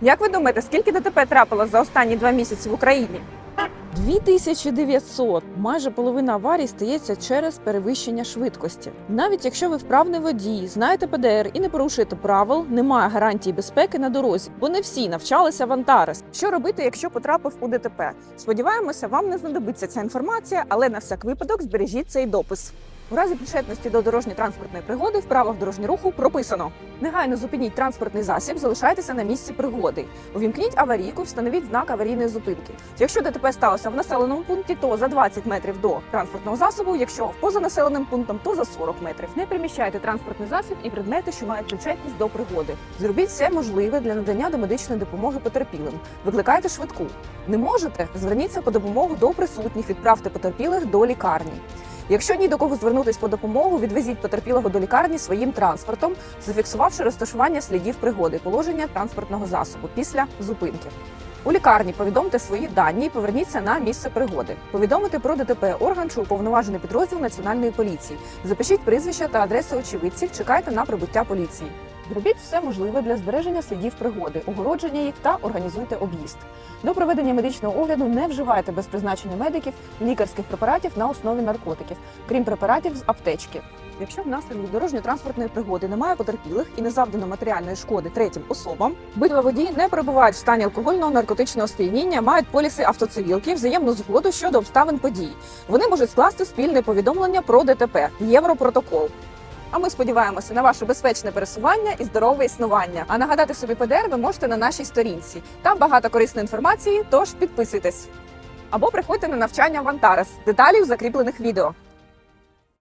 Як ви думаєте, скільки ДТП трапило за останні два місяці в Україні? 2900. Майже половина аварій стається через перевищення швидкості. Навіть якщо ви вправний водій, знаєте ПДР і не порушуєте правил, немає гарантії безпеки на дорозі, бо не всі навчалися в Антарес. Що робити, якщо потрапив у ДТП? Сподіваємося, вам не знадобиться ця інформація, але на всяк випадок збережіть цей допис. У разі причетності до дорожньо-транспортної пригоди в правилах дорожнього руху прописано: негайно зупиніть транспортний засіб, залишайтеся на місці пригоди. Увімкніть аварійку, встановіть знак аварійної зупинки. Якщо ДТП сталося в населеному пункті, то за 20 метрів до транспортного засобу. Якщо поза населеним пунктом, то за 40 метрів. Не переміщайте транспортний засіб і предмети, що мають причетність до пригоди. Зробіть все можливе для надання домедичної допомоги потерпілим. Викликайте швидку. Не можете? Зверніться по допомогу до присутніх, відправте потерпілих до лікарні. Якщо ні до кого звернутись по допомогу, відвезіть потерпілого до лікарні своїм транспортом, зафіксувавши розташування слідів пригоди, положення транспортного засобу після зупинки. У лікарні повідомте свої дані і поверніться на місце пригоди. Повідомити про ДТП орган чи уповноважений підрозділ національної поліції. Запишіть прізвища та адреси очевидців. Чекайте на прибуття поліції. Зробіть все можливе для збереження слідів пригоди, огородження їх та організуйте об'їзд. До проведення медичного огляду не вживайте без призначення медиків лікарських препаратів на основі наркотиків, крім препаратів з аптечки. Якщо внаслідок дорожньо-транспортної пригоди немає потерпілих і не завдано матеріальної шкоди третім особам, обидва водії не перебувають в стані алкогольного наркотичного сп'яніння, мають поліси автоцивілки, взаємну згоду щодо обставин подій. Вони можуть скласти спільне повідомлення про ДТП Європротокол. А ми сподіваємося на ваше безпечне пересування і здорове існування. А нагадати собі ПДР ви можете на нашій сторінці. Там багато корисної інформації, тож підписуйтесь. Або приходьте на навчання в Антарес. Деталі у закріплених відео.